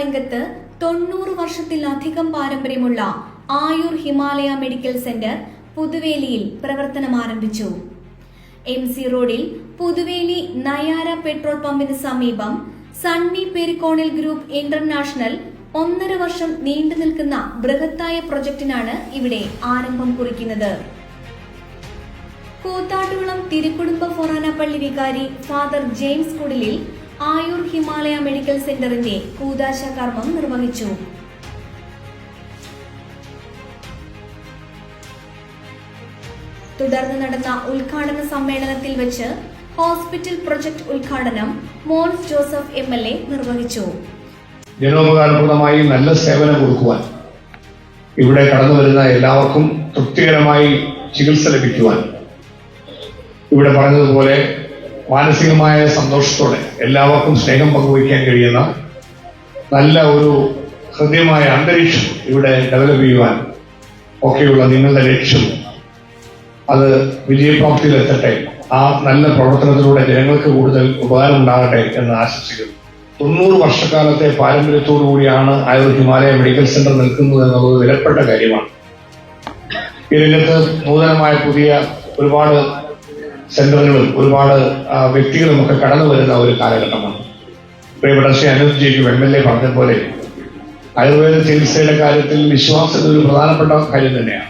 രംഗത്ത് തൊണ്ണൂറ് വർഷത്തിലധികം പാരമ്പര്യമുള്ള ആയുർ ഹിമാലയ മെഡിക്കൽ സെന്റർ പുതുവേലിയിൽ പ്രവർത്തനം ആരംഭിച്ചു. എം സി റോഡിൽ പുതുവേലി നയാര പെട്രോൾ പമ്പിന് സമീപം സണ്ണി പെരിക്കോണിൽ ഗ്രൂപ്പ് ഇന്റർനാഷണൽ ഒന്നര വർഷം നീണ്ടു നിൽക്കുന്ന ബൃഹത്തായ പ്രൊജക്ടിനാണ് ഇവിടെ ആരംഭം കുറിക്കുന്നത്. കൂത്താട്ടുകുളം തിരുക്കുടുംബ ഫൊറാന പള്ളി വികാരി ഫാദർ ജെയിംസ് കുടിലിൽ ആയുർ ഹിമാലയ മെഡിക്കൽ സെന്ററിന്റെ കൂതാശ കർമ്മം നിർവഹിച്ചു. തുടർന്ന് നടന്ന ഉദ്ഘാടന സമ്മേളനത്തിൽ വെച്ച് ഹോസ്പിറ്റൽ പ്രൊജക്ട് ഉദ്ഘാടനം Mons Joseph M L A നിർവഹിച്ചു. ജനോപകാരപ്രദമായി നല്ല സേവനം കൊടുക്കുവാൻ ഇവിടെ കടന്നു വരുന്ന എല്ലാവർക്കും തൃപ്തികരമായി ചികിത്സ ലഭിക്കുവാൻ. ഇവിടെ പറഞ്ഞതുപോലെ മാനസികമായ സന്തോഷത്തോടെ എല്ലാവർക്കും സ്നേഹം പങ്കുവയ്ക്കാൻ കഴിയുന്ന നല്ല ഒരു ഹൃദ്യമായ അന്തരീക്ഷം ഇവിടെ ഡെവലപ്പ് ചെയ്യുവാൻ ഒക്കെയുള്ള നിങ്ങളുടെ ലക്ഷ്യം അത് വിജയപ്രാപ്തിയിലെത്തട്ടെ ആ നല്ല പ്രവർത്തനത്തിലൂടെ ജനങ്ങൾക്ക് കൂടുതൽ ഉപകാരം ഉണ്ടാകട്ടെ എന്ന് ആശംസിക്കുന്നു. തൊണ്ണൂറ് വർഷക്കാലത്തെ പാരമ്പര്യത്തോടു കൂടിയാണ് ആയുർ ഹിമാലയ മെഡിക്കൽ സെന്റർ നിൽക്കുന്നത് എന്നുള്ളത് വിലപ്പെട്ട കാര്യമാണ്. ഈ രംഗത്ത് നൂതനമായ പുതിയ ഒരുപാട് സെന്ററുകളും ഒരുപാട് ആ, വ്യക്തികളും ഒക്കെ കടന്നു വരുന്ന ഒരു കാലഘട്ടമാണ്. പ്രിയപ്പെട്ട ശ്രീ അനൂപ് ജയ്ക്കും എം എൽ എ പറഞ്ഞ പോലെ ആയുർവേദ ചികിത്സയുടെ കാര്യത്തിൽ വിശ്വാസം ഒരു പ്രധാനപ്പെട്ട കാര്യം തന്നെയാണ്.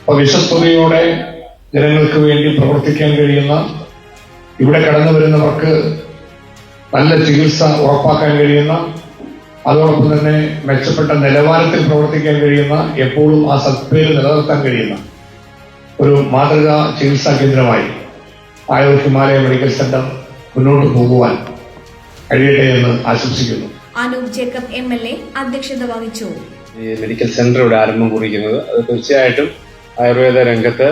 അപ്പൊ വിശ്വസ്തയോടെ ജനങ്ങൾക്ക് വേണ്ടി പ്രവർത്തിക്കാൻ കഴിയുന്ന ഇവിടെ കടന്നു വരുന്നവർക്ക് നല്ല ചികിത്സ ഉറപ്പാക്കാൻ കഴിയുന്ന അതോടൊപ്പം തന്നെ മെച്ചപ്പെട്ട നിലവാരത്തിൽ പ്രവർത്തിക്കാൻ കഴിയുന്ന എപ്പോഴും ആ സത്പേര് നിലനിർത്താൻ കഴിയുന്ന ഒരു മാതൃകാ ചികിത്സാ കേന്ദ്രമായി ആയുർ ഹിമാലയ മെഡിക്കൽ സെന്റർ മുന്നോട്ട് പോകുവാൻ കഴിയട്ടെ എന്ന് ആശംസിക്കുന്നു. Anoop Jacob M L A അധ്യക്ഷത വഹിച്ചു. ഈ മെഡിക്കൽ സെന്റർ ഇവിടെ ആരംഭം കുറിക്കുന്നത്. അത് തീർച്ചയായിട്ടും ആയുർവേദ രംഗത്ത്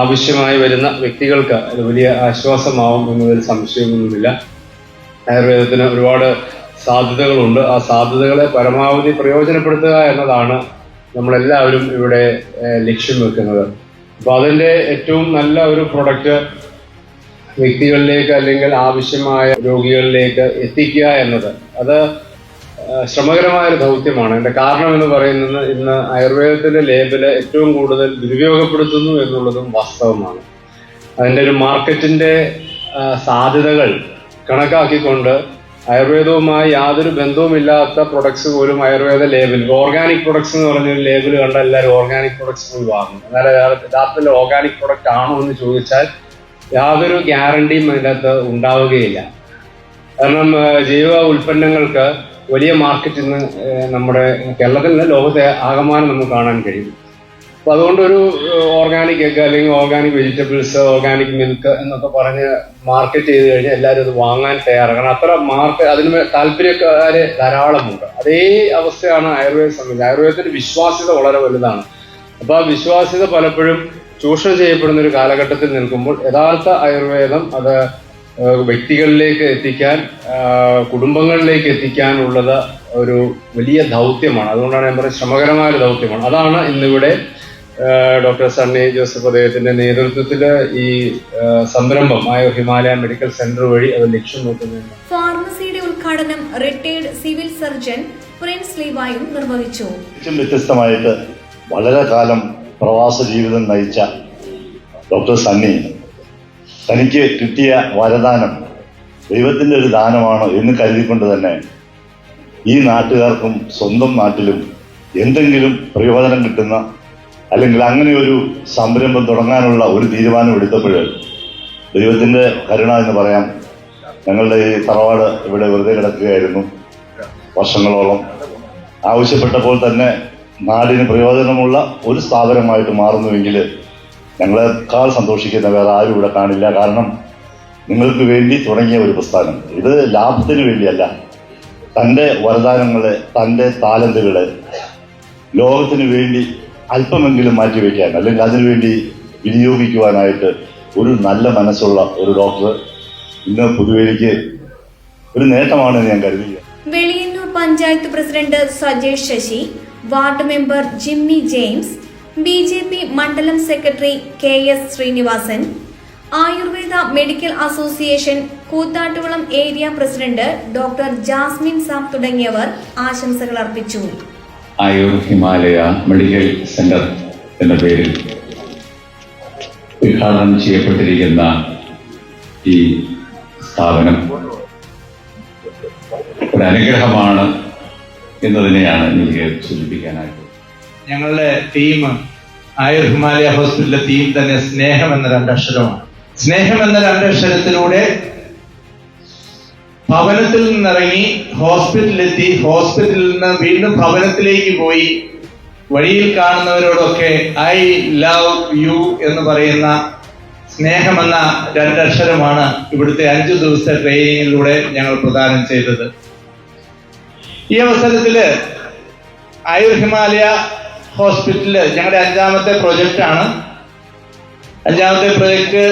ആവശ്യമായി വരുന്ന വ്യക്തികൾക്ക് അത് വലിയ ആശ്വാസമാവും എന്നതിൽ സംശയമൊന്നുമില്ല. ആയുർവേദത്തിന് ഒരുപാട് സാധ്യതകളുണ്ട്. ആ സാധ്യതകളെ പരമാവധി പ്രയോജനപ്പെടുത്തുക എന്നതാണ് നമ്മളെല്ലാവരും ഇവിടെ ലക്ഷ്യം വെക്കുന്നത്. അപ്പോൾ അതിന്റെ ഏറ്റവും നല്ല ഒരു പ്രൊഡക്റ്റ് വ്യക്തികളിലേക്ക് അല്ലെങ്കിൽ ആവശ്യമായ രോഗികളിലേക്ക് എത്തിക്കുക എന്നത് അത് ശ്രമകരമായ ഒരു ദൗത്യമാണ്. അതിന്റെ കാരണം എന്ന് പറയുന്നത് ഇന്ന് ആയുർവേദത്തിന്റെ ലേബൽ ഏറ്റവും കൂടുതൽ ദുരുപയോഗപ്പെടുത്തുന്നു എന്നുള്ളതും വാസ്തവമാണ്. അതിന്റെ ഒരു മാർക്കറ്റിന്റെ സാധ്യതകൾ കണക്കാക്കിക്കൊണ്ട് ആയുർവേദവുമായി യാതൊരു ബന്ധവുമില്ലാത്ത പ്രൊഡക്ട്സ് പോലും ആയുർവേദ ലേബിൾ ഓർഗാനിക് പ്രൊഡക്ട്സ് എന്ന് പറഞ്ഞൊരു ലേബിൾ കണ്ട എല്ലാവരും ഓർഗാനിക് പ്രൊഡക്ട്സ് പോയി വാങ്ങും. എന്നാൽ യഥാർത്ഥത്തിൽ ഓർഗാനിക് പ്രൊഡക്റ്റ് ആണോ എന്ന് ചോദിച്ചാൽ യാതൊരു ഗ്യാരണ്ടിയും അതിനകത്ത് ഉണ്ടാവുകയില്ല. കാരണം ജൈവ ഉൽപ്പന്നങ്ങൾക്ക് വലിയ മാർക്കറ്റ് ഇന്ന് നമ്മുടെ കേരളത്തിൽ ലോകത്തെ ആകമാനം നമുക്ക് കാണാൻ കഴിയും. അപ്പൊ അതുകൊണ്ട് ഒരു ഓർഗാനിക് എഗ് അല്ലെങ്കിൽ ഓർഗാനിക് വെജിറ്റബിൾസ് ഓർഗാനിക് മിൽക്ക് എന്നൊക്കെ പറഞ്ഞ് മാർക്കറ്റ് ചെയ്ത് കഴിഞ്ഞാൽ എല്ലാവരും അത് വാങ്ങാൻ തയ്യാറാണ് കാരണം അത്ര മാർക്കറ്റ് അതിന് താല്പര്യക്കാര് ധാരാളമുണ്ട്. അതേ അവസ്ഥയാണ് ആയുർവേദ സംബന്ധിച്ച് ആയുർവേദത്തിന്റെ വിശ്വാസ്യത വളരെ വലുതാണ്. അപ്പൊ ആ വിശ്വാസ്യത പലപ്പോഴും ചൂഷണം ചെയ്യപ്പെടുന്ന ഒരു കാലഘട്ടത്തിൽ നിൽക്കുമ്പോൾ യഥാർത്ഥ ആയുർവേദം അത് വ്യക്തികളിലേക്ക് എത്തിക്കാൻ കുടുംബങ്ങളിലേക്ക് എത്തിക്കാനുള്ളത് ഒരു വലിയ ദൗത്യമാണ്. അതുകൊണ്ടാണ് ഞാൻ പറയുന്നത് ശ്രമകരമായ ഒരു ദൗത്യമാണ്. അതാണ് ഇന്നിവിടെ ഡോക്ടർ സണ്ണി ജോസഫ് അദ്ദേഹത്തിന്റെ നേതൃത്വത്തിൽ ഈ ഏഹ്, സംരംഭം ആയ ഹിമാലയ മെഡിക്കൽ സെന്റർ വഴി അത് ലക്ഷ്യം നോക്കുന്നത് ഫാർമസിയുടെ ഉദ്ഘാടനം റിട്ടയർഡ് സിവിൽ സർജൻ പ്രിൻസ് ലീവായും നിർവഹിച്ചു. വ്യത്യസ്തമായിട്ട് വളരെ കാലം പ്രവാസ ജീവിതം നയിച്ച ഡോക്ടർ സണ്ണി തനിക്ക് കിട്ടിയ വരദാനം ദൈവത്തിന്റെ ഒരു ദാനമാണ് എന്ന് കരുതിക്കൊണ്ട് തന്നെ ഈ നാട്ടുകാർക്കും സ്വന്തം നാട്ടിലും എന്തെങ്കിലും പ്രയോജനം കിട്ടുന്ന അല്ലെങ്കിൽ അങ്ങനെ ഒരു സംരംഭം തുടങ്ങാനുള്ള ഒരു തീരുമാനം എടുത്തപ്പോൾ ദൈവത്തിന്റെ കരുണ എന്ന് പറയാം. ഞങ്ങളുടെ ഈ തറവാട് ഇവിടെ വെറുതെ കിടക്കുകയായിരുന്നു വർഷങ്ങളോളം. ആവശ്യപ്പെട്ടപ്പോൾ തന്നെ നാടിന് പ്രയോജനമുള്ള ഒരു സ്ഥാപനമായിട്ട് മാറുന്നുവെങ്കിൽ ഞങ്ങളെക്കാൾ സന്തോഷിക്കുന്ന വേറെ ആരും ഇവിടെ കാണില്ല. കാരണം നിങ്ങൾക്ക് വേണ്ടി തുടങ്ങിയ ഒരു പ്രസ്ഥാനം. ഇത് ലാഭത്തിന് വേണ്ടിയല്ല. തന്റെ വരദാനങ്ങളെ തന്റെ താലന്തുകളെ ലോകത്തിന് വേണ്ടി അല്പമെങ്കിലും മാറ്റിവെക്കാൻ അല്ലെങ്കിൽ അതിനുവേണ്ടി വിനിയോഗിക്കുവാനായിട്ട് ഒരു നല്ല മനസ്സുള്ള ഒരു ഡോക്ടർ ഇന്ന് പുതുവേലിക്ക് ഒരു നേട്ടമാണെന്ന് ഞാൻ കരുതുക Veliyannoor panchayat president Sajesh Sasi ward member Jimmy James B J P മണ്ഡലം secretary K S Srinivasan Ayurveda medical association Koothattukulam area president doctor Jasmine Saab തുടങ്ങിയവർ ആശംസകൾ അർപ്പിച്ചു. ആയൂർ ഹിമാലയ മെഡിക്കൽ സെന്റർ എന്ന പേരിൽ ഉദ്ഘാടനം ചെയ്യപ്പെട്ടിരിക്കുന്ന ഈ സ്ഥാപനം ഒരു അനുഗ്രഹമാണ് എന്നതിനെയാണ് എനിക്ക് സൂചിപ്പിക്കാനായിട്ട്. ഞങ്ങളുടെ ടീം ആയുർ ഹിമാലയ ഹോസ്പിറ്റലിലെ ടീം തന്നെ സ്നേഹം എന്ന രണ്ടക്ഷരമാണ്. സ്നേഹം എന്ന രണ്ടക്ഷരത്തിലൂടെ ഭവനത്തിൽ നിന്നിറങ്ങി ഹോസ്പിറ്റലിലെത്തി. ഹോസ്പിറ്റലിൽ നിന്ന് വീണ്ടും ഭവനത്തിലേക്ക് പോയി. വഴിയിൽ കാണുന്നവരോടൊക്കെ ഐ ലവ് യു എന്ന് പറയുന്ന സ്നേഹമെന്ന രണ്ടക്ഷരമാണ് ഇവിടുത്തെ അഞ്ചു ദിവസത്തെ ട്രെയിനിങ്ങിലൂടെ ഞങ്ങൾ പ്രദാനം ചെയ്തത്. ഈ അവസരത്തിൽ ആയുർ ഹിമാലയ ഹോസ്പിറ്റൽ ഞങ്ങളുടെ അഞ്ചാമത്തെ പ്രൊജക്റ്റ് ആണ് അഞ്ചാമത്തെ പ്രൊജക്റ്റ്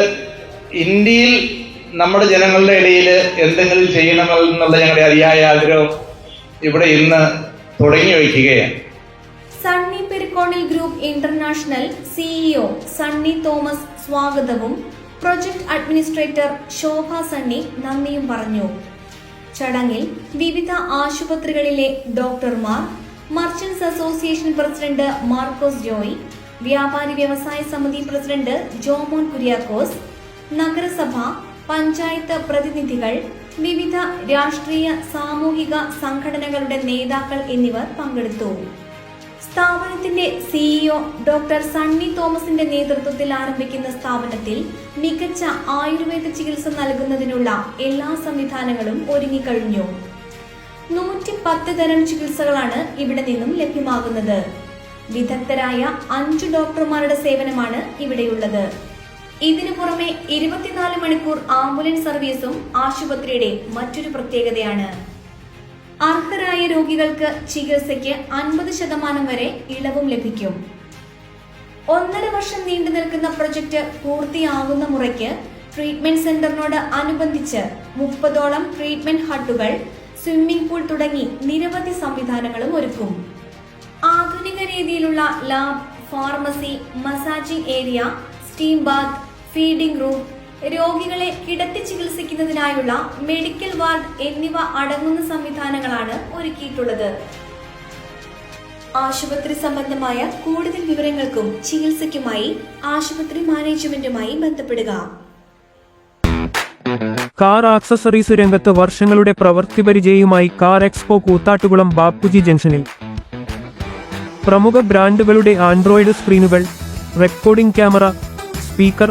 ഇന്ത്യയിൽ നമ്മുടെ ജനങ്ങളുടെ ഇടയിൽ എന്തെങ്കിലും ചെയ്യണമെന്നുള്ള ഞങ്ങളുടെ അതിയായ ആഗ്രഹം ഇവിടെ ഇന്ന് തുടങ്ങി വയ്ക്കുകയാണ്. Sunny Perikkonil group international CEO Sunny Thomas സ്വാഗതവും പ്രൊജക്ട് അഡ്മിനിസ്ട്രേറ്റർ ശോഭ സണ്ണി നന്ദിയും പറഞ്ഞു. ചടങ്ങിൽ വിവിധ ആശുപത്രികളിലെ ഡോക്ടർമാർ merchants association president Markose Joy വ്യാപാരി വ്യവസായ സമിതി പ്രസിഡന്റ് ജോമോൻ കുര്യാക്കോസ് നഗരസഭ പഞ്ചായത്ത് പ്രതിനിധികൾ വിവിധ രാഷ്ട്രീയ സാമൂഹിക സംഘടനകളുടെ നേതാക്കൾ എന്നിവർ പങ്കെടുത്തു. സ്ഥാപനത്തിന്റെ സിഇഒ ഡോക്ടർ സണ്ണി തോമസിന്റെ നേതൃത്വത്തിൽ ആരംഭിക്കുന്ന സ്ഥാപനത്തിൽ മികച്ച ആയുർവേദ ചികിത്സ നൽകുന്നതിനുള്ള എല്ലാ സംവിധാനങ്ങളും ഒരുങ്ങിക്കഴിഞ്ഞു. നൂറ്റി പത്ത് തരം ചികിത്സകളാണ് ഇവിടെ നിന്നും ലഭ്യമാകുന്നത്. വിദഗ്ധരായ അഞ്ചു ഡോക്ടർമാരുടെ സേവനമാണ് ഇവിടെയുള്ളത്. ഇതിനു പുറമെ ഇരുപത്തിനാല് മണിക്കൂർ ആംബുലൻസ് സർവീസും ആശുപത്രിയുടെ മറ്റൊരു പ്രത്യേകതയാണ്. അർഹരായ രോഗികൾക്ക് ചികിത്സയ്ക്ക് അൻപത് ശതമാനം വരെ ഇളവും ലഭിക്കും. ഒന്നര വർഷം നീണ്ടു നിൽക്കുന്ന പ്രൊജക്ട് പൂർത്തിയാകുന്ന മുറയ്ക്ക് ട്രീറ്റ്മെന്റ് സെന്ററിനോട് അനുബന്ധിച്ച് മുപ്പതോളം ട്രീറ്റ്മെന്റ് ഹട്ടുകൾ സ്വിമ്മിംഗ് പൂൾ തുടങ്ങി നിരവധി സംവിധാനങ്ങളും ഒരുക്കും. ആധുനിക രീതിയിലുള്ള lab pharmacy massaging area steam bath feeding room രോഗികളെ കിടത്തി ചികിത്സിക്കുന്നതിനായുള്ള മെഡിക്കൽ വാർഡ് എന്നിവ അടങ്ങുന്ന സംവിധാനങ്ങളാണ് ഒരുക്കിയിട്ടുള്ളത്. ആശുപത്രി സംബന്ധമായ കൂടുതൽ വിവരങ്ങൾക്കും ചികിത്സയ്ക്കുമായി ആശുപത്രി മാനേജ്മെന്റുമായി ബന്ധപ്പെടുക. കാർ ആക്സസറീസ് രംഗത്ത് വർഷങ്ങളുടെ പ്രവൃത്തി പരിചയവുമായി കാർ എക്സ്പോ കൂത്താട്ടുകുളം ബാപ്പുജി ജംഗ്ഷനിൽ. പ്രമുഖ ബ്രാൻഡുകളുടെ ആൻഡ്രോയിഡ് സ്ക്രീനുകൾ recording camera speaker